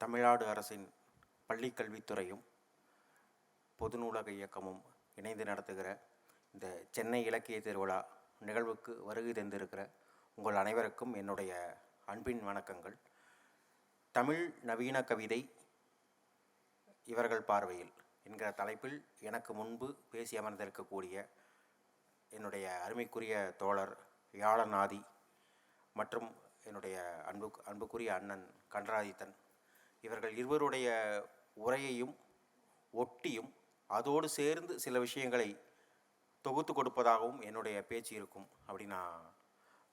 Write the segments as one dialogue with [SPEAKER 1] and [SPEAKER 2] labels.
[SPEAKER 1] தமிழ்நாடு அரசின் பள்ளிக்கல்வித்துறையும் பொது நூலக இயக்கமும் இணைந்து நடத்துகிற இந்த சென்னை இலக்கிய திருவிழா நிகழ்வுக்கு வருகை தந்திருக்கிற உங்கள் அனைவருக்கும் என்னுடைய அன்பின் வணக்கங்கள். தமிழ் நவீன கவிதை இவர்கள் பார்வையில் என்கிற தலைப்பில் எனக்கு முன்பு பேசி அமர்ந்திருக்கக்கூடிய என்னுடைய அருமைக்குரிய தோழர் யாழநாதி மற்றும் என்னுடைய அன்பு அன்புக்குரிய அண்ணன் கண்டராதித்தன் இவர்கள் இருவருடைய உரையையும் ஒட்டியும் அதோடு சேர்ந்து சில விஷயங்களை தொகுத்து கொடுப்பதாகவும் என்னுடைய பேச்சு இருக்கும் அப்படின்னு நான்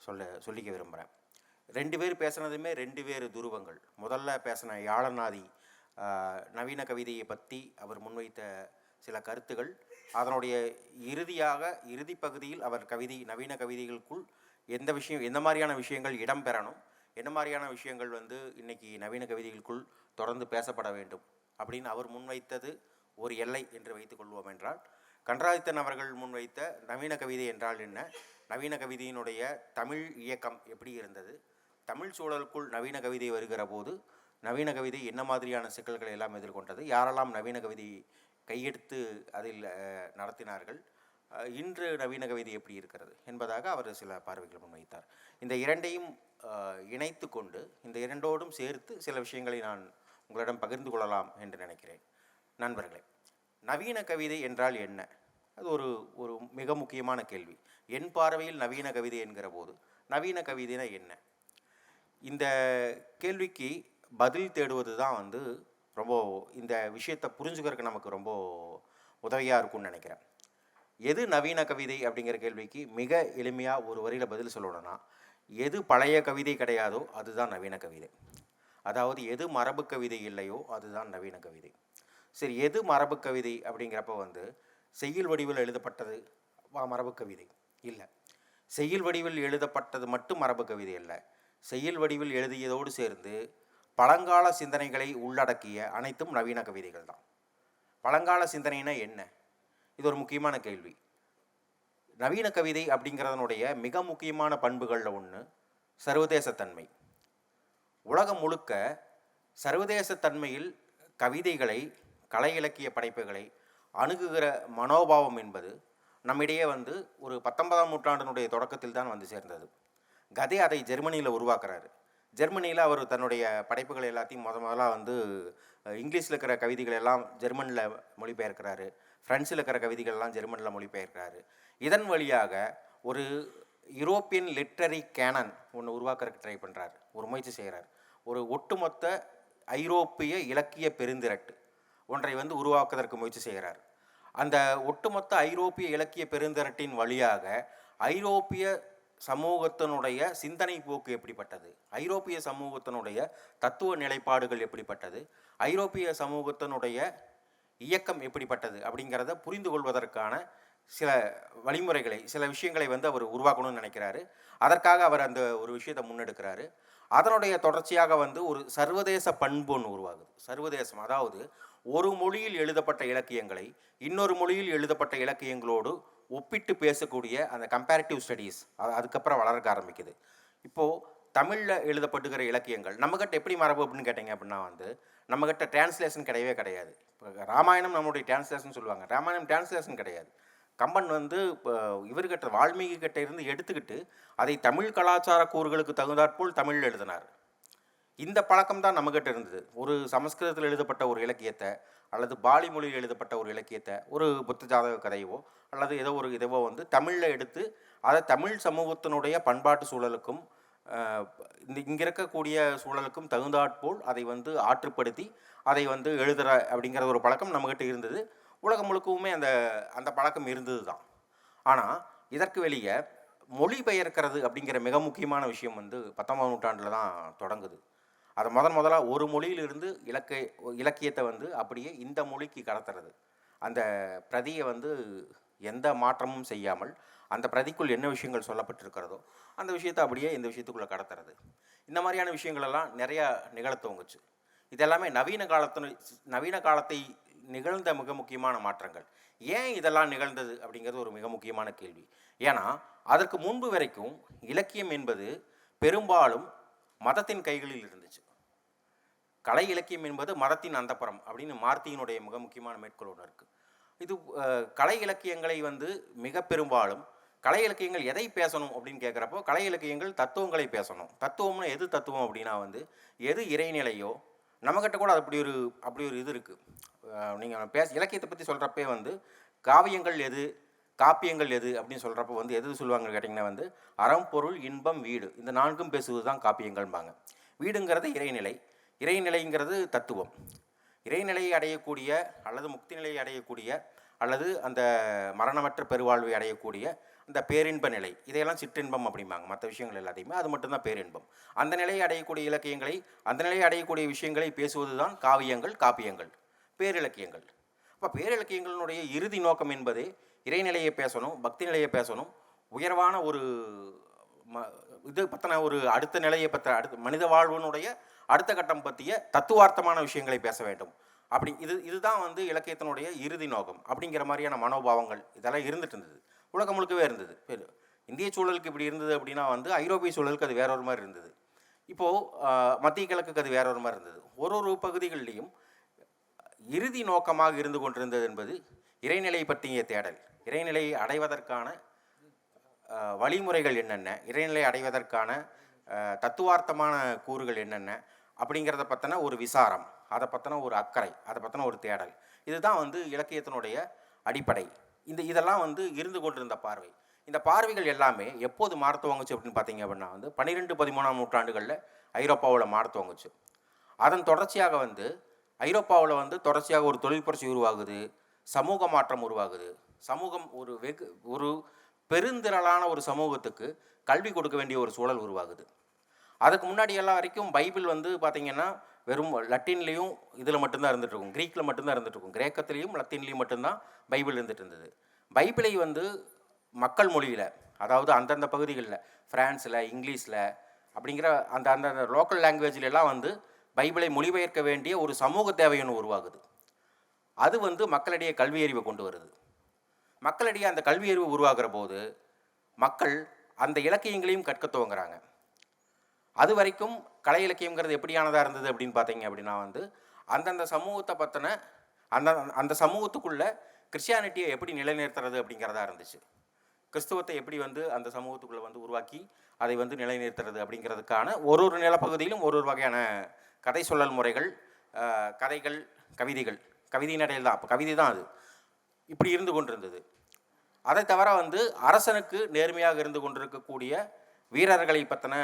[SPEAKER 1] சொல்ல சொல்லிக்க விரும்புகிறேன் ரெண்டு பேர் பேசுனதுமே ரெண்டு பேர் துருவங்கள். முதல்ல பேசின யாழநாதி நவீன கவிதையை பற்றி அவர் முன்வைத்த சில கருத்துகள். அதனுடைய இறுதியாக இறுதி பகுதியில் அவர் கவிதை நவீன கவிதைகளுக்குள் எந்த விஷயம் எந்த மாதிரியான விஷயங்கள் இடம்பெறணும் என்ன மாதிரியான விஷயங்கள் வந்து இன்னைக்கு நவீன கவிதைகளுக்குள் தொடர்ந்து பேசப்பட வேண்டும் அப்படின்னு அவர் முன்வைத்தது ஒரு எல்லை என்று வைத்துக்கொள்வோம் என்றால் கன்றாதித்தன் அவர்கள் முன்வைத்த நவீன கவிதை என்றால் என்ன? நவீன கவிதையினுடைய தமிழ் இயக்கம் எப்படி இருந்தது? தமிழ் சூழலுக்குள் நவீன கவிதை வருகிற போது நவீன கவிதை என்ன மாதிரியான சிக்கல்களை எல்லாம் எதிர்கொண்டது? யாரெல்லாம் நவீன கவிதை கையெடுத்து அதில் நடத்தினார்கள்? இன்று நவீன கவிதை எப்படி இருக்கிறது என்பதாக அவர் சில பார்வைகள் முன்வைத்தார். இந்த இரண்டையும் இணைத்து கொண்டு இந்த இரண்டோடும் சேர்த்து சில விஷயங்களை நான் உங்களிடம் பகிர்ந்து கொள்ளலாம் என்று நினைக்கிறேன். நண்பர்களே நவீன கவிதை என்றால் என்ன? அது ஒரு ஒரு மிக முக்கியமான கேள்வி. என் பார்வையில் நவீன கவிதை என்கிற போது நவீன கவிதைனா என்ன? இந்த கேள்விக்கு பதில் தேடுவது தான் வந்து ரொம்ப இந்த விஷயத்தை புரிஞ்சுக்கிறதுக்கு நமக்கு ரொம்ப உதவியாக இருக்கும்னு நினைக்கிறேன். எது நவீன கவிதை அப்படிங்கிற கேள்விக்கு மிக எளிமையாக ஒரு வரியில் பதில் சொல்லணும்னா எது பழைய கவிதை கிடையாதோ அதுதான் நவீன கவிதை. அதாவது எது மரபு கவிதை இல்லையோ அதுதான் நவீன கவிதை. சரி எது மரபு கவிதை அப்படிங்கிறப்ப வந்து செய்யுள் வடிவில் எழுதப்பட்டது வா மரபு கவிதை இல்லை. செய்யுள் வடிவில் எழுதப்பட்டது மட்டும் மரபு கவிதை அல்ல செய்யுள் வடிவில் எழுதியதோடு சேர்ந்து பழங்கால சிந்தனைகளை உள்ளடக்கிய அனைத்தும் நவீன கவிதைகள் தான். பழங்கால சிந்தனைனா என்ன? இது ஒரு முக்கியமான கேள்வி. நவீன கவிதை அப்படிங்கிறதனுடைய மிக முக்கியமான பண்புகளில் ஒன்று சர்வதேசத்தன்மை. உலகம் முழுக்க சர்வதேசத்தன்மையில் கவிதைகளை கலை இலக்கிய படைப்புகளை அணுகுகிற மனோபாவம் என்பது நம்மிடையே வந்து ஒரு பத்தொன்பதாம் நூற்றாண்டினுடைய தொடக்கத்தில் தான் வந்து சேர்ந்தது. கதே அதை ஜெர்மனியில் உருவாக்குறாரு. ஜெர்மனியில் அவர் தன்னுடைய படைப்புகள் எல்லாத்தையும் முத முதலாக வந்து இங்கிலீஷில் இருக்கிற கவிதைகள் எல்லாம் ஜெர்மனில் மொழிபெயர்க்கிறாரு. ஃப்ரெண்ட்ஸில் இருக்கிற கவிதைகள்லாம் ஜெர்மனில் மொழிபெயர்க்கிறாரு. இதன் வழியாக ஒரு யூரோப்பியன் லிட்ரரி கேனன் ஒன்று உருவாக்குறதுக்கு ட்ரை பண்ணுறாரு ஒரு முயற்சி செய்கிறார் ஒரு ஒட்டுமொத்த ஐரோப்பிய இலக்கிய பெருந்திரட்டு ஒன்றை வந்து உருவாக்குவதற்கு முயற்சி செய்கிறார் அந்த ஒட்டுமொத்த ஐரோப்பிய இலக்கிய பெருந்திரட்டின் வழியாக ஐரோப்பிய சமூகத்தினுடைய சிந்தனை போக்கு எப்படிப்பட்டது? ஐரோப்பிய சமூகத்தினுடைய தத்துவ நிலைப்பாடுகள் எப்படிப்பட்டது? ஐரோப்பிய சமூகத்தினுடைய இயக்கம் எப்படிப்பட்டது அப்படிங்கிறத புரிந்து கொள்வதற்கான சில வழிமுறைகளை சில விஷயங்களை வந்து அவர் உருவாக்கணும்னு நினைக்கிறாரு. அதற்காக அவர் அந்த ஒரு விஷயத்தை முன்னெடுக்கிறாரு. அதனுடைய தொடர்ச்சியாக வந்து ஒரு சர்வதேச பண்பு ஒன்று உருவாகுது. சர்வதேசம் அதாவது ஒரு மொழியில் எழுதப்பட்ட இலக்கியங்களை இன்னொரு மொழியில் எழுதப்பட்ட இலக்கியங்களோடு ஒப்பிட்டு பேசக்கூடிய அந்த கம்பேரிட்டிவ் ஸ்டடீஸ் அதுக்கப்புறம் வளர்க்க ஆரம்பிக்குது. இப்போது தமிழில் எழுதப்பட்டுக்கிற இலக்கியங்கள் நம்மக்கிட்ட எப்படி மரபு அப்படின்னு கேட்டிங்க அப்படின்னா வந்து நம்மக்கிட்ட டிரான்ஸ்லேஷன் கிடையவே கிடையாது. இப்போ ராமாயணம் நம்மளுடைய டிரான்ஸ்லேஷன் சொல்லுவாங்க. ராமாயணம் டிரான்ஸ்லேஷன் கிடையாது. கம்பன் வந்து இப்போ இவர்கிட்ட வால்மீகி கிட்ட இருந்து எடுத்துக்கிட்டு அதை தமிழ் கலாச்சார கூறுகளுக்கு தகுந்தாற்போல் தமிழில் எழுதினார். இந்த பழக்கம் தான் நம்மகிட்ட இருந்தது. ஒரு சமஸ்கிருதத்தில் எழுதப்பட்ட ஒரு இலக்கியத்தை அல்லது பாலி மொழியில் எழுதப்பட்ட ஒரு இலக்கியத்தை ஒரு புத்த ஜாதக கதையவோ அல்லது ஏதோ ஒரு இதுவோ வந்து தமிழில் எடுத்து அதை தமிழ் சமூகத்தினுடைய பண்பாட்டு சூழலுக்கும் இந்த இங்கே இருக்கக்கூடிய சூழலுக்கும் தகுந்தாற்போல் அதை வந்து ஆற்றுப்படுத்தி அதை வந்து எழுதுகிற அப்படிங்கிற ஒரு பழக்கம் நம்மகிட்ட இருந்தது. உலகம் முழுக்கவுமே அந்த அந்த பழக்கம் இருந்தது தான் ஆனால் இதற்கு வெளியே மொழிபெயர்க்கிறது அப்படிங்கிற மிக முக்கியமான விஷயம் வந்து பத்தொன்பதாம் நூற்றாண்டில் தான் தொடங்குது. அதை முதன் முதலாக ஒரு மொழியிலிருந்து இலக்கை இலக்கியத்தை வந்து அப்படியே இந்த மொழிக்கு கடத்துறது. அந்த பிரதியை வந்து எந்த மாற்றமும் செய்யாமல் அந்த பிரதிக்குள் என்ன விஷயங்கள் சொல்லப்பட்டிருக்கிறதோ அந்த விஷயத்தை அப்படியே இந்த விஷயத்துக்குள்ளே கடத்துறது. இந்த மாதிரியான விஷயங்களெல்லாம் நிறையா நிகழ துவங்குச்சு. இதெல்லாமே நவீன காலத்தின நவீன காலத்தை நிகழ்ந்த மிக முக்கியமான மாற்றங்கள். ஏன் இதெல்லாம் நிகழ்ந்தது அப்படிங்கிறது ஒரு மிக முக்கியமான கேள்வி. ஏன்னா அதற்கு முன்பு வரைக்கும் இலக்கியம் என்பது பெரும்பாலும் மதத்தின் கைகளில் இருந்துச்சு. கலை இலக்கியம் என்பது மதத்தின் அந்தப்புறம் அப்படின்னு மார்த்தியினுடைய மிக முக்கியமான மேற்கோள் ஒன்று இருக்குது இது கலை இலக்கியங்களை வந்து மிக பெரும்பாலும் கலை இலக்கியங்கள் எதை பேசணும் அப்படின்னு கேட்குறப்போ கலை இலக்கியங்கள் தத்துவங்களை பேசணும். தத்துவம்னு எது தத்துவம் அப்படின்னா வந்து எது இறைநிலையோ நம்மக்கிட்ட கூட அப்படி ஒரு அப்படி ஒரு இது இருக்குது நீங்கள் பேச இலக்கியத்தை பற்றி சொல்கிறப்பே வந்து காவியங்கள் எது காப்பியங்கள் எது அப்படின்னு சொல்கிறப்ப வந்து எது சொல்லுவாங்கன்னு கேட்டிங்கன்னா வந்து அறம் பொருள் இன்பம் வீடு. இந்த நான்கும் பேசுவது தான் காப்பியங்கள்பாங்க வீடுங்கிறது இறைநிலை. இறைநிலைங்கிறது தத்துவம். இறைநிலையை அடையக்கூடிய அல்லது முக்தி நிலையை அடையக்கூடிய அல்லது அந்த மரணமற்ற பெருவாழ்வை அடையக்கூடிய இந்த பேரின்ப நிலை இதையெல்லாம் சிற்றின்பம் அப்படிம்பாங்க. மற்ற விஷயங்கள் எல்லாத்தையுமே அது மட்டும்தான் பேரின்பம். அந்த நிலையை அடையக்கூடிய இலக்கியங்களை அந்த நிலையை அடையக்கூடிய விஷயங்களை பேசுவது தான் காவியங்கள் காப்பியங்கள் பேரிலக்கியங்கள். அப்போ பேரிலக்கியங்களினுடைய இறுதி நோக்கம் என்பது இறைநிலையை பேசணும் பக்தி நிலையை பேசணும் உயர்வான ஒரு ம இது பற்றின ஒரு அடுத்த நிலையை பற்ற அடுத்த மனித வாழ்வினுடைய அடுத்த கட்டம் பற்றிய தத்துவார்த்தமான விஷயங்களை பேச வேண்டும். அப்படி இது இதுதான் வந்து இலக்கியத்தினுடைய இறுதி நோக்கம். அப்படிங்கிற மாதிரியான மனோபாவங்கள் இதெல்லாம் இருந்துட்டு இருந்தது. உலகம் முழுக்கவே இருந்தது. பெரு- இந்திய சூழலுக்கு இப்படி இருந்தது அப்படின்னா வந்து ஐரோப்பிய சூழலுக்கு அது வேற ஒரு மாதிரி இருந்தது. இப்போது மத்திய கிழக்குக்கு அது வேற ஒரு மாதிரி இருந்தது. ஒரு ஒரு பகுதிகளிலையும் இறுதி நோக்கமாக இருந்து கொண்டிருந்தது என்பது இறைநிலை பற்றிய தேடல். இறைநிலையை அடைவதற்கான வழிமுறைகள் என்னென்ன? இறைநிலை அடைவதற்கான தத்துவார்த்தமான கூறுகள் என்னென்ன? அப்படிங்கிறத பற்றின ஒரு விசாரம் அதை பற்றின ஒரு அக்கறை அதை பற்றின ஒரு தேடல். இதுதான் வந்து இலக்கியத்தினுடைய அடிப்படை. இந்த இதெல்லாம் வந்து இருந்து கொண்டிருந்த பார்வை. இந்த பார்வைகள் எல்லாமே எப்போது மாற துவங்குச்சு அப்படின்னு பார்த்தீங்க அப்படின்னா வந்து பன்னிரெண்டு பதிமூணாம் நூற்றாண்டுகளில் ஐரோப்பாவில் மாற துவங்குச்சு. அதன் தொடர்ச்சியாக வந்து ஐரோப்பாவில் வந்து தொடர்ச்சியாக ஒரு தொழில் புரட்சி உருவாகுது சமூக மாற்றம் உருவாகுது. சமூகம் ஒரு வெகு ஒரு பெருந்திரளான ஒரு சமூகத்துக்கு கல்வி கொடுக்க வேண்டிய ஒரு சூழல் உருவாகுது. அதுக்கு முன்னாடி எல்லாம் வரைக்கும் பைபிள் வந்து பார்த்திங்கன்னா வெறும் லட்டின்லேயும் இதில் மட்டும்தான் இருந்துட்டு இருக்கும் க்ரீக்கில் மட்டும்தான் இருந்துட்டு இருக்கும் கிரேக்கத்துலேயும் லத்தீன்லேயும் மட்டும்தான் பைபிள் இருந்துட்டு இருந்தது பைபிளை வந்து மக்கள் மொழியில் அதாவது அந்தந்த பகுதிகளில் ஃப்ரான்ஸில் இங்கிலீஷில் அப்படிங்கிற அந்த அந்தந்த லோக்கல் லாங்குவேஜ்ல எல்லாம் வந்து பைபிளை மொழிபெயர்க்க வேண்டிய ஒரு சமூக தேவையொன்று உருவாகுது. அது வந்து மக்களிடையே கல்வி அறிவை கொண்டு வருது. மக்களிடையே அந்த கல்வி அறிவு உருவாகிற போது மக்கள் அந்த இலக்கியங்களையும் கற்க துவங்குறாங்க. அது வரைக்கும் கலை இலக்கியங்கிறது எப்படியானதாக இருந்தது அப்படின்னு பார்த்தீங்க அப்படின்னா வந்து அந்தந்த சமூகத்தை பற்றின அந்த அந்த சமூகத்துக்குள்ளே கிறிஸ்டியானிட்டியை எப்படி நிலைநிறுத்துறது அப்படிங்கிறதா இருந்துச்சு. கிறிஸ்துவத்தை எப்படி வந்து அந்த சமூகத்துக்குள்ளே வந்து உருவாக்கி அதை வந்து நிலைநிறுத்துறது அப்படிங்கிறதுக்கான ஒரு ஒரு நிலப்பகுதியிலும் ஒரு ஒரு வகையான கதை சொல்லல் முறைகள் கதைகள் கவிதைகள். கவிதை நடையில் தான் அப்போ கவிதை தான் அது. இப்படி இருந்து கொண்டிருந்தது. அதை தவிர வந்து அரசனுக்கு நேர்மையாக இருந்து கொண்டிருக்கக்கூடிய வீரர்களை பற்றின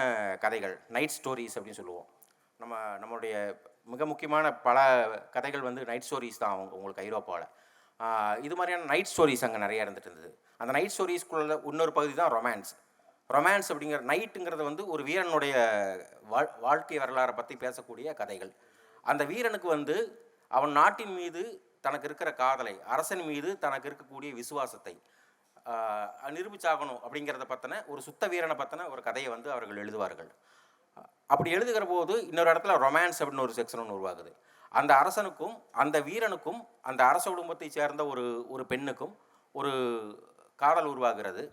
[SPEAKER 1] கதைகள் நைட் ஸ்டோரிஸ் அப்படின்னு சொல்லுவோம். நம்ம நம்மளுடைய மிக முக்கியமான பல கதைகள் வந்து நைட் ஸ்டோரிஸ் தான் அவங்க உங்களுக்கு ஐரோப்பாவில் இது மாதிரியான நைட் ஸ்டோரிஸ் அங்கே நிறைய இருந்துட்டு இருந்தது. அந்த நைட் ஸ்டோரிஸ்குள்ள இன்னொரு பகுதி தான் ரொமான்ஸ் ரொமான்ஸ் அப்படிங்கிற நைட்டுங்கிறது வந்து ஒரு வீரனுடைய வாழ் வாழ்க்கை வரலாறை பற்றி பேசக்கூடிய கதைகள். அந்த வீரனுக்கு வந்து அவன் நாட்டின் மீது தனக்கு இருக்கிற காதலை அரசன் மீது தனக்கு இருக்கக்கூடிய விசுவாசத்தை நிரூபிச்சாகணும் அப்படிங்கிறத பற்றின ஒரு சுத்த வீரனை பற்றின ஒரு கதையை வந்து அவர்கள் எழுதுவார்கள். அப்படி எழுதுகிற போது இன்னொரு இடத்துல ரொமான்ஸ் அப்படின்னு ஒரு செக்ஷன் ஒன்று உருவாகுது. அந்த அரசனுக்கும் அந்த வீரனுக்கும் அந்த அரச குடும்பத்தை சேர்ந்த ஒரு ஒரு பெண்ணுக்கும் ஒரு காதல் உருவாகிறது.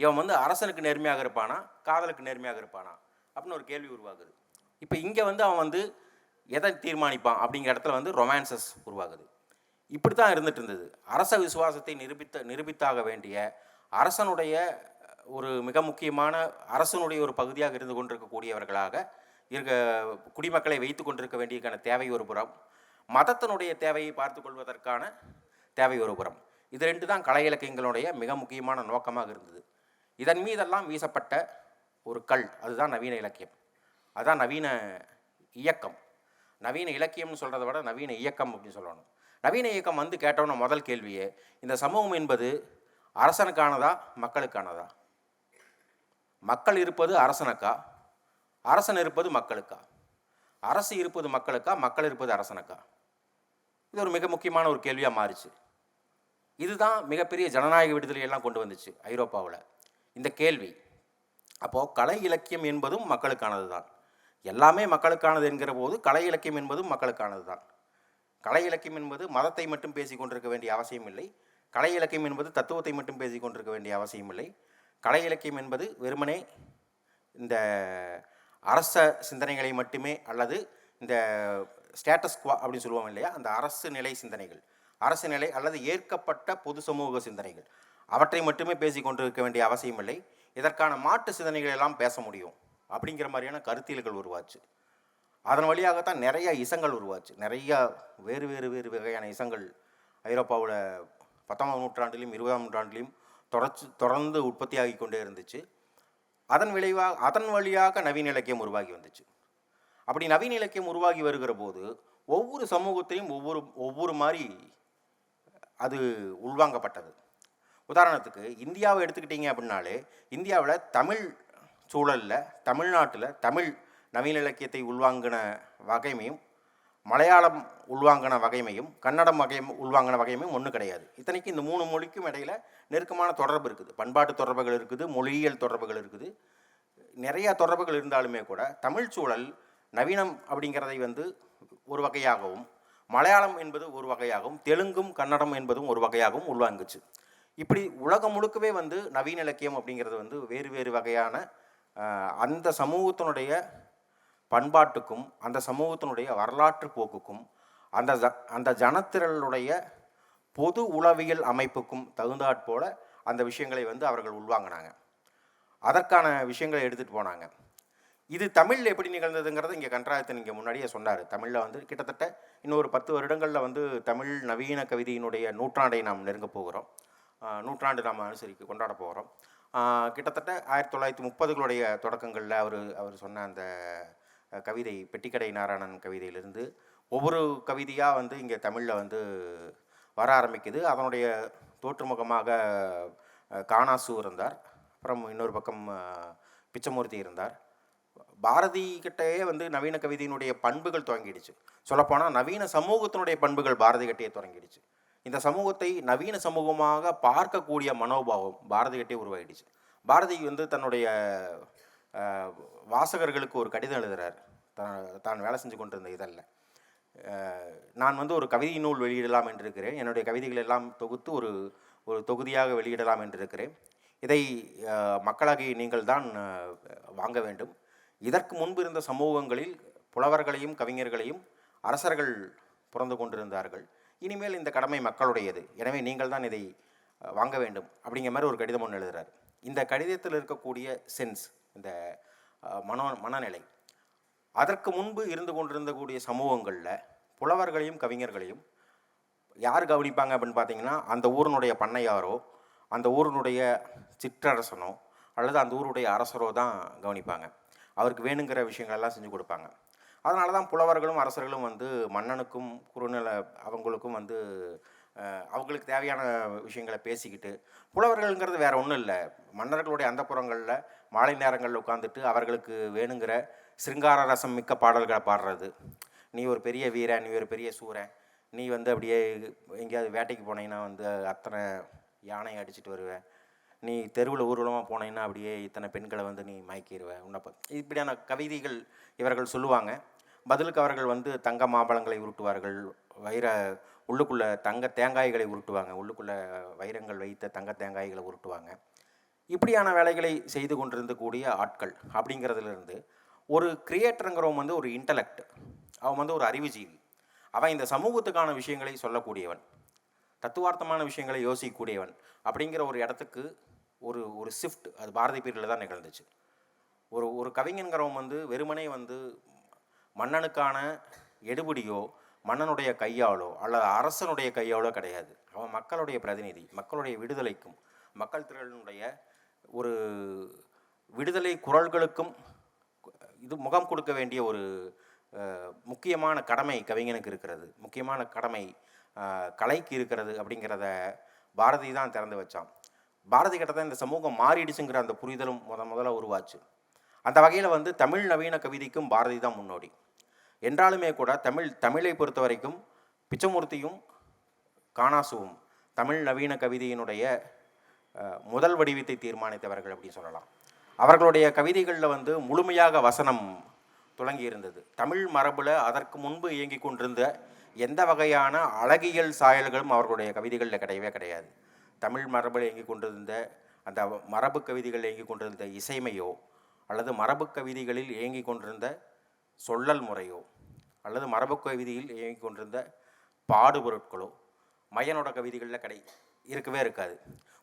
[SPEAKER 1] இவன் வந்து அரசனுக்கு நேர்மையாக இருப்பானா காதலுக்கு நேர்மையாக இருப்பானா அப்படின்னு ஒரு கேள்வி உருவாகுது. இப்போ இங்கே வந்து அவன் வந்து எதை தீர்மானிப்பான் அப்படிங்கிற இடத்துல வந்து ரொமான்சஸ் உருவாகுது. இப்படி தான் இருந்துட்டு இருந்தது அரச விசுவாசத்தை நிரூபித்த நிரூபித்தாக வேண்டிய அரசனுடைய ஒரு மிக முக்கியமான அரசனுடைய ஒரு பகுதியாக இருந்து கொண்டிருக்கக்கூடியவர்களாக இருக்க குடிமக்களை வைத்து கொண்டிருக்க வேண்டியதுக்கான தேவை ஒரு புறம் மதத்தினுடைய தேவையை பார்த்து கொள்வதற்கான தேவை ஒரு புறம். இது ரெண்டு தான் கலை இலக்கியங்களுடைய மிக முக்கியமான நோக்கமாக இருந்தது. இதன் மீதெல்லாம் வீசப்பட்ட ஒரு கல் அதுதான் நவீன இலக்கியம். அதுதான் நவீன இயக்கம். நவீன இலக்கியம்னு சொல்கிறத விட நவீன இயக்கம் அப்படின்னு சொல்லணும். நவீன இயக்கம் வந்து கேட்டோன்னா முதல் கேள்வியே இந்த சமூகம் என்பது அரசனுக்கானதா மக்களுக்கானதா? மக்கள் இருப்பது அரசனுக்கா? அரசன் இருப்பது மக்களுக்கா? அரசு இருப்பது மக்களுக்கா? மக்கள் இருப்பது அரசனுக்கா? இது ஒரு மிக முக்கியமான ஒரு கேள்வியாக மாறிச்சு. இதுதான் மிகப்பெரிய ஜனநாயக விடுதலை எல்லாம் கொண்டு வந்துச்சு ஐரோப்பாவில். இந்த கேள்வி. அப்போது கலை இலக்கியம் என்பதும் மக்களுக்கானது தான் எல்லாமே மக்களுக்கானது என்கிற போது கலை இலக்கியம் என்பதும் மக்களுக்கானது தான் கலை இலக்கியம் என்பது மதத்தை மட்டும் பேசி கொண்டிருக்க வேண்டிய அவசியம் இல்லை. கலை இலக்கியம் என்பது தத்துவத்தை மட்டும் பேசி கொண்டிருக்க வேண்டிய அவசியம் இல்லை. கலை இலக்கியம் என்பது வெறுமனே இந்த அரச சிந்தனைகளை மட்டுமே அல்லது இந்த ஸ்டேட்டஸ் குவா அப்படின்னு சொல்லுவோம் இல்லையா? அந்த அரசு நிலை சிந்தனைகள் அரசு நிலை அல்லது ஏற்கப்பட்ட பொது சமூக சிந்தனைகள் அவற்றை மட்டுமே பேசி கொண்டிருக்க வேண்டிய அவசியம் இல்லை. இதற்கான மாற்று சிந்தனைகள் எல்லாம் பேச முடியும். அப்படிங்கிற மாதிரியான கருத்தியல்கள் உருவாச்சு. அதன் வழியாகத்தான் நிறைய இசங்கள் உருவாச்சு. நிறையா வேறு வேறு வேறு வகையான இசங்கள் ஐரோப்பாவில் பத்தொன்பதாம் நூற்றாண்டிலும் இருபதாம் நூற்றாண்டிலும் தொடர்ச்சி தொடர்ந்து உற்பத்தியாகி கொண்டே இருந்துச்சு. அதன் விளைவாக அதன் வழியாக நவீன இலக்கியம் உருவாகி வந்துச்சு. அப்படி நவீன இலக்கியம் உருவாகி வருகிற போது ஒவ்வொரு சமூகத்திலையும் ஒவ்வொரு ஒவ்வொரு மாதிரி அது உள்வாங்கப்பட்டது. உதாரணத்துக்கு இந்தியாவை எடுத்துக்கிட்டீங்க அப்படின்னாலே இந்தியாவில் தமிழ் சூழலில் தமிழ்நாட்டில் தமிழ் நவீன இலக்கியத்தை உள்வாங்கின வகைமையும் மலையாளம் உள்வாங்கின வகைமையும் கன்னடம் வகையும் உள்வாங்கின வகைமையும் ஒன்றும் கிடையாது. இத்தனைக்கு இந்த மூணு மொழிக்கும் இடையில் நெருக்கமான தொடர்பு இருக்குது. பண்பாட்டு தொடர்புகள் இருக்குது மொழியியல் தொடர்புகள் இருக்குது. நிறையா தொடர்புகள் இருந்தாலுமே கூட தமிழ் சூழல் நவீனம் அப்படிங்கிறதை வந்து ஒரு வகையாகவும் மலையாளம் என்பது ஒரு வகையாகவும் தெலுங்கும் கன்னடம் என்பதும் ஒரு வகையாகவும் உள்வாங்குச்சு. இப்படி உலகம் முழுக்கவே வந்து நவீன இலக்கியம் அப்படிங்கிறது வந்து வேறு வேறு வகையான அந்த சமூகத்தினுடைய பண்பாட்டுக்கும் அந்த சமூகத்தினுடைய வரலாற்று போக்குக்கும் அந்த ஜ அந்த ஜனத்திரளுடைய பொது உளவியல் அமைப்புக்கும் தகுந்தாற்போல் அந்த விஷயங்களை வந்து அவர்கள் உள்வாங்கினாங்க. அதற்கான விஷயங்களை எடுத்துகிட்டு போனாங்க. இது தமிழில் எப்படி நிகழ்ந்ததுங்கிறத இங்கே கன்றாயத்தன் இங்கே முன்னாடியே சொன்னார். தமிழில் வந்து கிட்டத்தட்ட இன்னொரு பத்து வருடங்களில் வந்து தமிழ் நவீன கவிதையினுடைய நூற்றாண்டை நாம் நெருங்க போகிறோம். நூற்றாண்டு நாம் அனுசரிக்க கொண்டாட போகிறோம். கிட்டத்தட்ட ஆயிரத்தி தொள்ளாயிரத்தி முப்பதுகளுடைய தொடக்கங்களில் அவர் அவர் சொன்ன அந்த கவிதை பெட்டிக்கடை நாராயணன் கவிதையிலிருந்து ஒவ்வொரு கவிதையாக வந்து இங்கே தமிழில் வந்து வர ஆரம்பிக்குது. அதனுடைய தோற்றுமுகமாக காணாசு இருந்தார். அப்புறம் இன்னொரு பக்கம் பிச்சமூர்த்தி இருந்தார். பாரதி கிட்டேயே வந்து நவீன கவிதையினுடைய பண்புகள் துவங்கிடுச்சு சொல்லப்போனால் நவீன சமூகத்தினுடைய பண்புகள் பாரதி கிட்டேயே தொடங்கிடுச்சு. இந்த சமூகத்தை நவீன சமூகமாக பார்க்கக்கூடிய மனோபாவம் பாரதி கிட்டே உருவாகிடுச்சு பாரதி வந்து தன்னுடைய வாசகர்களுக்கு ஒரு கடிதம் எழுதுகிறார் தான் தான் வேலை செஞ்சு கொண்டிருந்த இதழில் நான் வந்து ஒரு கவிதை நூல் வெளியிடலாம் என்று இருக்கிறேன் என்னுடைய கவிதைகள் எல்லாம் தொகுத்து ஒரு ஒரு தொகுதியாக வெளியிடலாம் என்று இருக்கிறேன் இதை மக்களாகி நீங்கள் தான் வாங்க வேண்டும். இதற்கு முன்பு இருந்த சமூகங்களில் புலவர்களையும் கவிஞர்களையும் அரசர்கள் பிறந்து கொண்டிருந்தார்கள். இனிமேல் இந்த கடமை மக்களுடையது. எனவே நீங்கள் தான் இதை வாங்க வேண்டும். அப்படிங்கிற மாதிரி ஒரு கடிதம் ஒன்று எழுதுகிறார் இந்த கடிதத்தில் இருக்கக்கூடிய சென்ஸ் இந்த மனோ மனநிலை. அதற்கு முன்பு இருந்து கொண்டிருந்தக்கூடிய சமூகங்களில் புலவர்களையும் கவிஞர்களையும் யார் கவனிப்பாங்க அப்படின்னு பார்த்தீங்கன்னா அந்த ஊரினுடைய பண்ணையாரோ அந்த ஊரினுடைய சிற்றரசனோ அல்லது அந்த ஊருடைய அரசரோ தான் கவனிப்பாங்க. அவருக்கு வேணுங்கிற விஷயங்களெல்லாம் செஞ்சு கொடுப்பாங்க. அதனால தான் புலவர்களும் அரசர்களும் வந்து மன்னனுக்கும் குறுநில அவங்களுக்கும் வந்து அவங்களுக்கு தேவையான விஷயங்களை பேசிக்கிட்டு புலவர்கள்ங்கிறது வேற ஒன்றும் இல்லை. மன்னர்களுடைய அந்தப்புறங்களில் மாலை நேரங்களில் உட்காந்துட்டு அவர்களுக்கு வேணுங்கிற சிருங்கார ரசம் மிக்க பாடல்களை பாடுறது. நீ ஒரு பெரிய வீரன் நீ ஒரு பெரிய சூரன் நீ வந்து அப்படியே எங்கேயாவது வேட்டைக்கு போனீங்கன்னா வந்து அத்தனை யானையை அடிச்சுட்டு வருவேன் நீ தெருவில் ஊர்வலமாக போனீங்கன்னா அப்படியே இத்தனை பெண்களை வந்து நீ மயக்கிடுவ உன்னப்ப இப்படியான கவிதைகள் இவர்கள் சொல்லுவாங்க. பதிலுக்கு அவர்கள் வந்து தங்க மாம்பழங்களை உருட்டுவார்கள். வைர உள்ளுக்குள்ளே தங்க தேங்காய்களை உருட்டுவாங்க. உள்ளுக்குள்ளே வைரங்கள் வைத்த தங்க தேங்காய்களை உருட்டுவாங்க. இப்படியான வேலைகளை செய்து கொண்டிருந்த கூடிய ஆட்கள் அப்படிங்கிறதுலேருந்து ஒரு கிரியேட்டருங்கிறவன் வந்து ஒரு இன்டலெக்ட் அவன் வந்து ஒரு அறிவுஜீவி. அவன் இந்த சமூகத்துக்கான விஷயங்களை சொல்லக்கூடியவன் தத்துவார்த்தமான விஷயங்களை யோசிக்கக்கூடியவன் அப்படிங்கிற ஒரு இடத்துக்கு ஒரு ஒரு ஷிஃப்ட் அது பாரதி பீரியடில் தான் நிகழ்ந்துச்சு. ஒரு ஒரு கவிஞன்கிறவன் வந்து வெறுமனே வந்து மன்னனுக்கான எடுபடியோ மன்னனுடைய கையாலோ அல்லது அரசனுடைய கையாலோ கிடையாது. அவன் மக்களுடைய பிரதிநிதி மக்களுடைய விடுதலைக்கும் மக்கள் திரளினுடைய ஒரு விடுதலை குரல்களுக்கும் இது முகம் கொடுக்க வேண்டிய ஒரு முக்கியமான கடமை கவிஞனுக்கு இருக்கிறது. முக்கியமான கடமை கலைக்கு இருக்கிறது அப்படிங்கிறத பாரதி தான் திறந்து வச்சான். பாரதி கிட்ட இந்த சமூகம் மாறிடுச்சுங்கிற அந்த புரிதலும் முத முதல்ல உருவாச்சு. அந்த வகையில் வந்து தமிழ் நவீன கவிதைக்கும் பாரதி தான் முன்னோடி. என்றாலுமே கூட தமிழ் தமிழை பொறுத்த வரைக்கும் பிச்சமூர்த்தியும் காணாசுவும் தமிழ் நவீன கவிதையினுடைய முதல் வடிவத்தை தீர்மானித்தவர்கள் அப்படின்னு சொல்லலாம். அவர்களுடைய கவிதைகளில் வந்து முழுமையாக வசனம் துளங்கி இருந்தது தமிழ் மரபில் அதற்கு முன்பு இயங்கி கொண்டிருந்த எந்த வகையான அழகியல் சாயல்களும் அவர்களுடைய கவிதைகளில் கிடையவே கிடையாது. தமிழ் மரபில் இயங்கி கொண்டிருந்த அந்த மரபு கவிதைகளில் இயங்கி கொண்டிருந்த இசைமையோ அல்லது மரபு கவிதைகளில் இயங்கி கொண்டிருந்த சொல்லல் முறையோ அல்லது மரபு கவிதையில் இயங்கிக் கொண்டிருந்த பாடுபொருட்களோ மையனோட கவிதைகளில் கிடை இருக்கவே இருக்காது.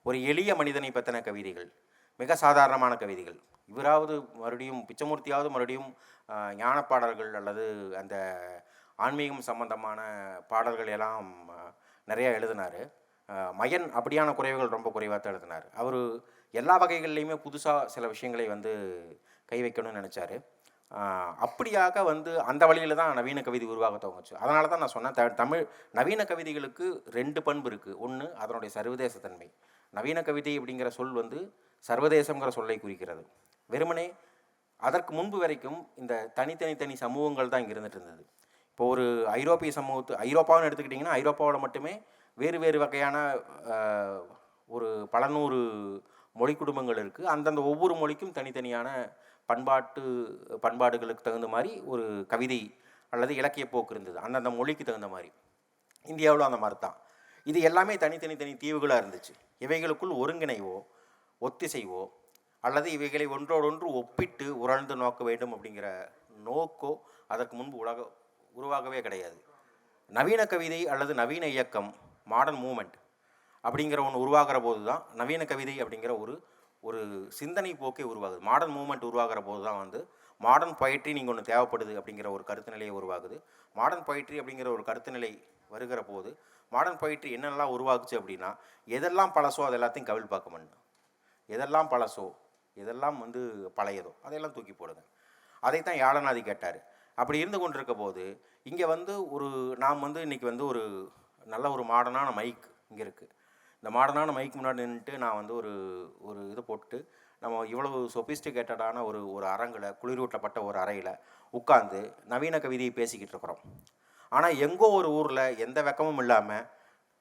[SPEAKER 1] ஒரு எளிய மனிதனை பற்றின கவிதைகள் மிக சாதாரணமான கவிதைகள். இவராவது மறுபடியும் பிச்சமூர்த்தியாவது மறுபடியும் ஞானப்பாடல்கள் பாடல்கள் அல்லது அந்த ஆன்மீகம் சம்பந்தமான பாடல்கள் எல்லாம் நிறையா எழுதினார். மயன் அப்படியான குறைவுகள் ரொம்ப குறைவாக தான் எழுதினார். அவர் எல்லா வகைகள்லையுமே புதுசாக சில விஷயங்களை வந்து கை வைக்கணும்னு நினச்சாரு. அப்படியாக வந்து அந்த வழியில் தான் நவீன கவிதை உருவாக துவங்குச்சு. அதனால தான் நான் சொன்னேன் த தமிழ் நவீன கவிதைகளுக்கு ரெண்டு பண்பு இருக்குது ஒன்று அதனுடைய சர்வதேச தன்மை. நவீன கவிதை அப்படிங்கிற சொல் வந்து சர்வதேசங்கிற சொல்லை குறிக்கிறது. வெறுமனே அதற்கு முன்பு வரைக்கும் இந்த தனித்தனி தனி சமூகங்கள் தான் இங்கே இருந்துட்டு இருந்தது. இப்போ ஒரு ஐரோப்பிய சமூகத்து ஐரோப்பான்னு எடுத்துக்கிட்டிங்கன்னா ஐரோப்பாவில் மட்டுமே வேறு வேறு வகையான ஒரு பல நூறு மொழி குடும்பங்கள் இருக்குது அந்தந்த ஒவ்வொரு மொழிக்கும் தனித்தனியான பண்பாட்டு பண்பாடுகளுக்கு தகுந்த மாதிரி ஒரு கவிதை அல்லது இலக்கிய போக்கு இருந்தது. அந்தந்த மொழிக்கு தகுந்த மாதிரி. இந்தியாவில் அந்த மாதிரி தான். இது எல்லாமே தனித்தனி தனி தீவுகளாக இருந்துச்சு. இவைகளுக்குள் ஒருங்கிணைவோ ஒத்திசைவோ அல்லது இவைகளை ஒன்றோடொன்று ஒப்பிட்டு உணர்ந்து நோக்க வேண்டும் அப்படிங்கிற நோக்கோ அதற்கு முன்பு உலக உருவாகவே கிடையாது. நவீன கவிதை அல்லது நவீன இயக்கம் மாடர்ன் மூமெண்ட் அப்படிங்கிற ஒன்று உருவாகிற போது தான் நவீன கவிதை அப்படிங்கிற ஒரு ஒரு சிந்தனை போக்கே உருவாகுது. மாடர்ன் மூமெண்ட் உருவாகிற போது தான் வந்து மாடர்ன் பொயட்ரி நீங்கள் ஒன்று தேவைப்படுது அப்படிங்கிற ஒரு கருத்து நிலையை உருவாகுது. மாடர்ன் பொயட்ரி அப்படிங்கிற ஒரு கருத்து நிலை வருகிற போது மாடர்ன் பொயிட்ரி என்னென்னலாம் உருவாக்குச்சு அப்படின்னா எதெல்லாம் பழசோ அது எல்லாத்தையும் கவிழ் பார்க்க மாட்டேன் எதெல்லாம் பழசோ எதெல்லாம் வந்து பழையதோ அதையெல்லாம் தூக்கி போடுங்க. அதைத்தான் யாழநாதி கேட்டார். அப்படி இருந்து கொண்டிருக்க போது இங்கே வந்து ஒரு நாம் வந்து இன்றைக்கி வந்து ஒரு நல்ல ஒரு மாடர்னான மைக் இங்கே இருக்குது இந்த மாடர்னான மைக் முன்னாடி நின்றுட்டு நான் வந்து ஒரு ஒரு இது போட்டு நம்ம இவ்வளவு சொபிஸ்டிகேட்டடான ஒரு ஒரு அரங்கில் குளிரூட்டப்பட்ட ஒரு அறையில் உட்காந்து நவீன கவிதையை பேசிக்கிட்டு இருக்கிறோம். ஆனால் எங்கோ ஒரு ஊரில் எந்த வெக்கமும் இல்லாமல்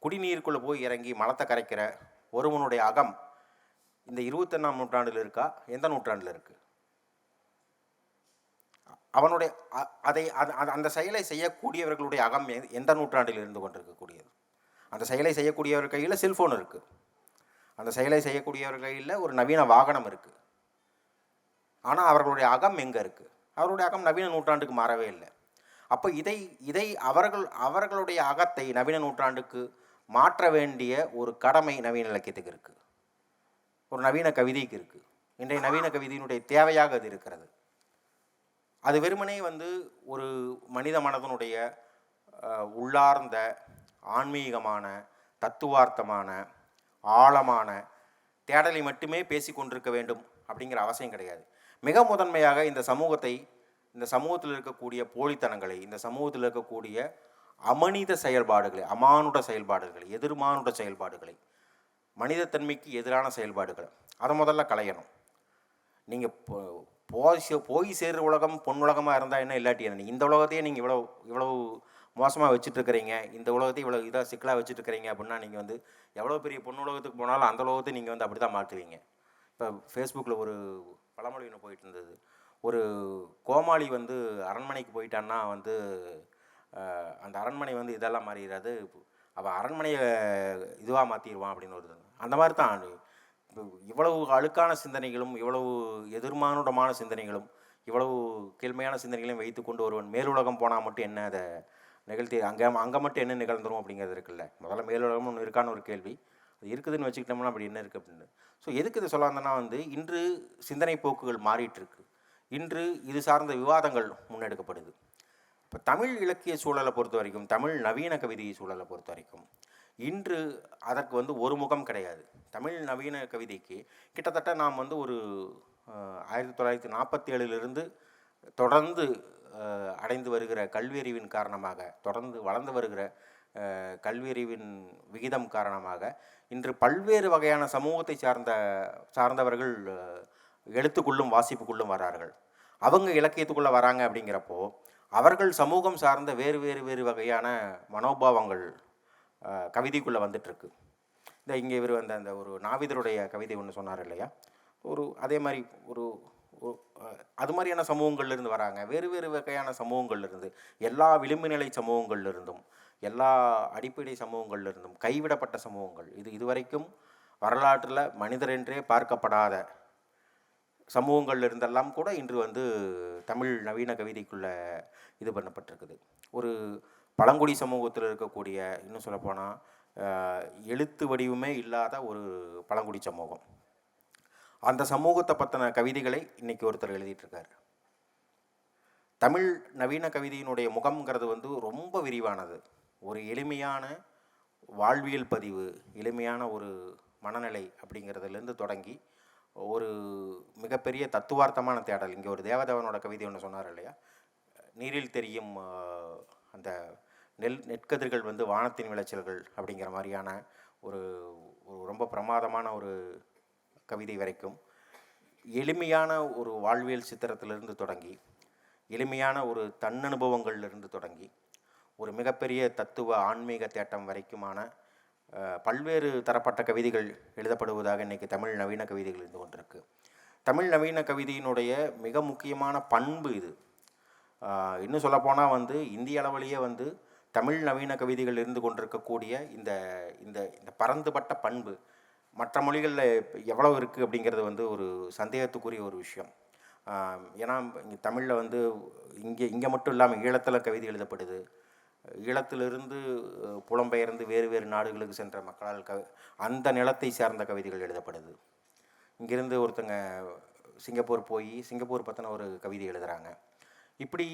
[SPEAKER 1] குடிநீருக்குள்ளே போய் இறங்கி மலத்தை கரைக்கிற ஒருவனுடைய அகம் இந்த இருபத்தொன்னாம் நூற்றாண்டில் இருக்கா? எந்த நூற்றாண்டில் இருக்குது அவனுடைய அதை அது- அந்த செயலை செய்யக்கூடியவர்களுடைய அகம் எ- எந்த நூற்றாண்டில் இருந்து கொண்டிருக்கக்கூடியது? அந்த செயலை செய்யக்கூடியவர் கையில் செல்ஃபோன் இருக்குது அந்த செயலை செய்யக்கூடியவர் கையில் ஒரு நவீன வாகனம் இருக்குது ஆனால் அவர்களுடைய அகம் எங்கே இருக்குது அவருடைய அகம் நவீன நூற்றாண்டுக்கு மாறவே இல்லை. அப்போ இதை இதை அவர்கள் அவர்களுடைய அகத்தை நவீன நூற்றாண்டுக்கு மாற்ற வேண்டிய ஒரு கடமை நவீன இலக்கியத்துக்கு இருக்குது ஒரு நவீன கவிதைக்கு இருக்குது இன்றைய நவீன கவிதையினுடைய தேவையாக அது இருக்கிறது. அது வெறுமனே வந்து ஒரு மனித மனதனுடைய உள்ளார்ந்த ஆன்மீகமான தத்துவார்த்தமான ஆழமான தேடலை மட்டுமே பேசி கொண்டிருக்க வேண்டும் அப்படிங்கிற அவசியம் கிடையாது. மிக முதன்மையாக இந்த சமூகத்தை இந்த சமூகத்தில் இருக்கக்கூடிய போலித்தனங்களை இந்த சமூகத்தில் இருக்கக்கூடிய அமனித செயல்பாடுகளை அமானுட செயல்பாடுகளை எதிர்மானுட செயல்பாடுகளை மனிதத்தன்மைக்கு எதிரான செயல்பாடுகள் அதை முதல்ல களையணும். நீங்கள் போய் சே- போய் சேர்ற உலகம் பொன் உலகமாக இருந்தால் என்ன இல்லாட்டி என்ன? இந்த உலகத்தையே நீங்கள் இவ்வளோ இவ்வளோ மோசமாக வச்சுட்ருக்கிறீங்க இந்த உலகத்தை இவ்வளோ இதாக சிக்கலாக வச்சுட்ருக்கிறீங்க அப்படின்னா நீங்கள் வந்து எவ்வளோ பெரிய பொண்ணு உலகத்துக்கு போனாலும் அந்த உலகத்தை நீங்கள் வந்து அப்படி தான் மாற்றுவீங்க. இப்போ ஃபேஸ்புக்கில் ஒரு பழமொழி ஒன்று போயிட்டு இருந்தது. ஒரு கோமாளி வந்து அரண்மனைக்கு போயிட்டான்னா வந்து அந்த அரண்மனை வந்து இதெல்லாம் மாறிடாது அவள் அரண்மனையை இதுவாக மாற்றிடுவான் அப்படின்னு ஒரு அந்த மாதிரி தான் இப்போ இவ்வளவு அழுக்கான சிந்தனைகளும் இவ்வளவு எதிர்மானுடமான சிந்தனைகளும் இவ்வளவு கேழ்மையான சிந்தனைகளையும் வைத்துக்கொண்டு ஒருவன் மேலுலகம் போனால் மட்டும் என்ன அதை நிகழ்த்தி அங்கே அங்கே மட்டும் என்ன நிகழ்ந்துரும் அப்படிங்கிறது இருக்குல்ல. முதல்ல மேலுலகம் ஒன்று இருக்கான்னு ஒரு கேள்வி. அது இருக்குதுன்னு வச்சுக்கிட்டோம்னா அப்படி என்ன இருக்குது அப்படின்னு. ஸோ எதுக்கு இதை சொல்ல வந்து இன்று சிந்தனை போக்குகள் மாறிட்டுருக்கு இன்று இது சார்ந்த விவாதங்கள் முன்னெடுக்கப்படுது. இப்போ தமிழ் இலக்கிய சூழலை பொறுத்த வரைக்கும் தமிழ் நவீன கவிதை சூழலை பொறுத்த வரைக்கும் இன்று அதற்கு வந்து ஒரு முகம் கிடையாது. தமிழ் நவீன கவிதைக்கு கிட்டத்தட்ட நாம் வந்து ஒரு ஆயிரத்தி தொள்ளாயிரத்தி நாற்பத்தி ஏழிலிருந்து தொடர்ந்து அடைந்து வருகிற கல்வியறிவின் காரணமாக தொடர்ந்து வளர்ந்து வருகிற கல்வியறிவின் விகிதம் காரணமாக இன்று பல்வேறு வகையான சமூகத்தை சார்ந்த சார்ந்தவர்கள் எழுத்துக்குள்ளும் வாசிப்புக்குள்ளும் வரார்கள். அவங்க இலக்கியத்துக்குள்ளே வராங்க அப்படிங்கிறப்போ அவர்கள் சமூகம் சார்ந்த வேறு வேறு வேறு வகையான மனோபாவங்கள் கவிதைக்குள்ளே வந்துட்டுருக்கு. இந்த இங்கே இவர் வந்த அந்த ஒரு நாவிதருடைய கவிதை ஒன்று சொன்னார் இல்லையா? ஒரு அதே மாதிரி ஒரு அது மாதிரியான சமூகங்கள்லேருந்து வராங்க. வேறு வேறு வகையான சமூகங்கள்லேருந்து எல்லா விளிம்பு நிலை சமூகங்கள்லேருந்தும் எல்லா அடிப்படை சமூகங்கள்லேருந்தும் கைவிடப்பட்ட சமூகங்கள். இது இதுவரைக்கும் வரலாற்றில் மனிதர் என்றே பார்க்கப்படாத சமூகங்கள்ல இருந்தெல்லாம் கூட இன்று வந்து தமிழ் நவீன கவிதைக்குள்ள இது பண்ணப்பட்டிருக்குது. ஒரு பழங்குடி சமூகத்தில் இருக்கக்கூடிய இன்னும் சொல்லப்போனால் எழுத்து வடிவமே இல்லாத ஒரு பழங்குடி சமூகம். அந்த சமூகத்தை பற்றின கவிதைகளை இன்னைக்கு ஒருத்தர் எழுதிட்டுருக்காரு. தமிழ் நவீன கவிதையினுடைய முகம்ங்கிறது வந்து ரொம்ப விரிவானது. ஒரு எளிமையான வாழ்வியல் பதிவு எளிமையான ஒரு மனநிலை அப்படிங்கிறதுலேருந்து தொடங்கி ஒரு மிகப்பெரிய தத்துவார்த்தமான தேடல். இங்கே ஒரு தேவதேவனோட கவிதை ஒன்று சொன்னார் இல்லையா? நீரில் தெரியும் அந்த நெல் நெற்கதிர்கள் வந்து வானத்தின் விளைச்சல்கள் அப்படிங்கிற மாதிரியான ஒரு ஒரு ரொம்ப பிரமாதமான ஒரு கவிதை வரைக்கும் எளிமையான ஒரு வாழ்வியல் சித்திரத்திலிருந்து தொடங்கி எளிமையான ஒரு தன்னனுபவங்களிலிருந்து தொடங்கி ஒரு மிகப்பெரிய தத்துவ ஆன்மீக தேட்டம் வரைக்குமான பல்வேறு தரப்பட்ட கவிதைகள் எழுதப்படுவதாக இன்றைக்கி தமிழ் நவீன கவிதைகள் இருந்து கொண்டிருக்கு. தமிழ் நவீன கவிதையினுடைய மிக முக்கியமான பண்பு இது. இன்னும் சொல்லப்போனால் வந்து இந்திய அளவிலேயே வந்து தமிழ் நவீன கவிதைகள் இருந்து கொண்டிருக்கக்கூடிய இந்த இந்த இந்த பரந்துபட்ட பண்பு மற்ற மொழிகளில் எவ்வளவு இருக்குது அப்படிங்கிறது வந்து ஒரு சந்தேகத்துக்குரிய ஒரு விஷயம். ஏன்னா இங்கே தமிழில் வந்து இங்கே இங்கே மட்டும் இல்லாமல் ஈழத்தில் கவிதை எழுதப்படுது. ஈழத்திலிருந்து புலம்பெயர்ந்து வேறு வேறு நாடுகளுக்கு சென்ற மக்களால் க அந்த நிலத்தை சார்ந்த கவிதைகள் எழுதப்படுது. இங்கிருந்து ஒருத்தங்க சிங்கப்பூர் போய் சிங்கப்பூர் பற்றின ஒரு கவிதை எழுதுகிறாங்க இப்படி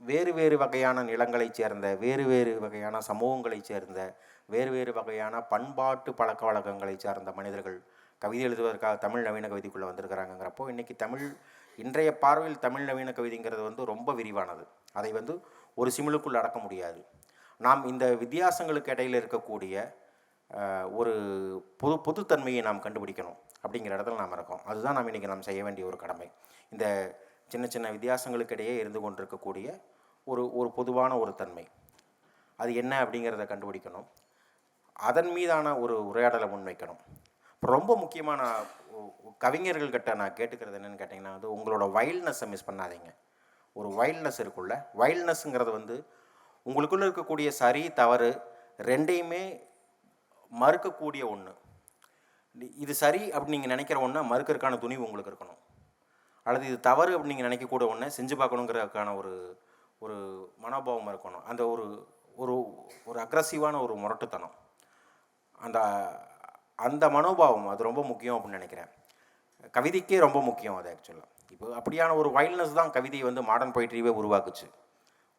[SPEAKER 1] வேறு வேறு வகையான நிலங்களைச் சேர்ந்த வேறு வேறு வகையான சமூகங்களைச் சேர்ந்த வேறு வேறு வகையான பண்பாட்டு பழக்க வழக்கங்களைச் சார்ந்த மனிதர்கள் கவிதை எழுதுவதற்காக தமிழ் நவீன கவிதைக்குள்ளே வந்திருக்கிறாங்கிறப்போ இன்றைக்கி தமிழ் இன்றைய பார்வையில் தமிழ் நவீன கவிதைங்கிறது வந்து ரொம்ப விரிவானது. அதை வந்து ஒரு சிமிழுக்குள் அடக்க முடியாது. நாம் இந்த வித்தியாசங்களுக்கு இடையில் இருக்கக்கூடிய ஒரு பொது பொதுத்தன்மையை நாம் கண்டுபிடிக்கணும் அப்படிங்கிற இடத்துல நாம் இருக்கோம். அதுதான் நாம் இன்றைக்கி நாம் செய்ய வேண்டிய ஒரு கடமை. இந்த சின்ன சின்ன வித்தியாசங்களுக்கு இடையே இருந்து கொண்டிருக்கக்கூடிய ஒரு ஒரு பொதுவான ஒரு தன்மை. அது என்ன அப்படிங்கிறத கண்டுபிடிக்கணும். அதன் மீதான ஒரு உரையாடலை முன்வைக்கணும். இப்போ ரொம்ப முக்கியமான கவிஞர்கள்கிட்ட நான் கேட்டுக்கிறது என்னென்னு கேட்டிங்கன்னா வந்து உங்களோட வைல்ட்னஸை மிஸ் பண்ணாதீங்க. ஒரு வைல்ட்னஸ் இருக்குல்ல வைல்ட்னஸ்ங்கிறது வந்து உங்களுக்குள்ளே இருக்கக்கூடிய சரி தவறு ரெண்டையுமே மறுக்கக்கூடிய ஒன்று இது சரி அப்படின்னு நீங்கள் நினைக்கிற ஒன்று மறுக்கிறதுக்கான துணிவு உங்களுக்கு இருக்கணும். அல்லது இது தவறு அப்படின்னு நீங்கள் நினைக்கக்கூடிய ஒன்று செஞ்சு பார்க்கணுங்கிறதுக்கான ஒரு ஒரு மனோபாவம் இருக்கணும். அந்த ஒரு ஒரு ஒரு அக்ரஸிவான ஒரு முரட்டுத்தனம். அந்த அந்த மனோபாவம் அது ரொம்ப முக்கியம் அப்படின்னு நினைக்கிறேன். கவிதைக்கே ரொம்ப முக்கியம் அது ஆக்சுவலாக இப்போ அப்படியான ஒரு வைல்ட்னஸ் தான் கவிதையை வந்து மாடர்ன் பொயிட்ரியே உருவாக்குச்சு.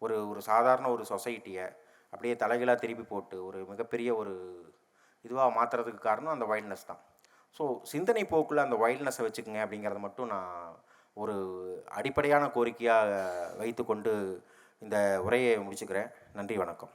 [SPEAKER 1] ஒரு ஒரு சாதாரண ஒரு சொசைட்டியை அப்படியே தலைகளாக திருப்பி போட்டு ஒரு மிகப்பெரிய ஒரு இதுவாக மாற்றுறதுக்கு காரணம் அந்த வைல்ட்னஸ் தான். ஸோ சிந்தனை போக்கில் அந்த வைல்ட்னஸை வச்சுக்கோங்க அப்படிங்கிறத மட்டும் நான் ஒரு அடிப்படையான கோரிக்கையாக வைத்துக்கொண்டு இந்த உரையை முடிச்சுக்கிறேன். நன்றி வணக்கம்.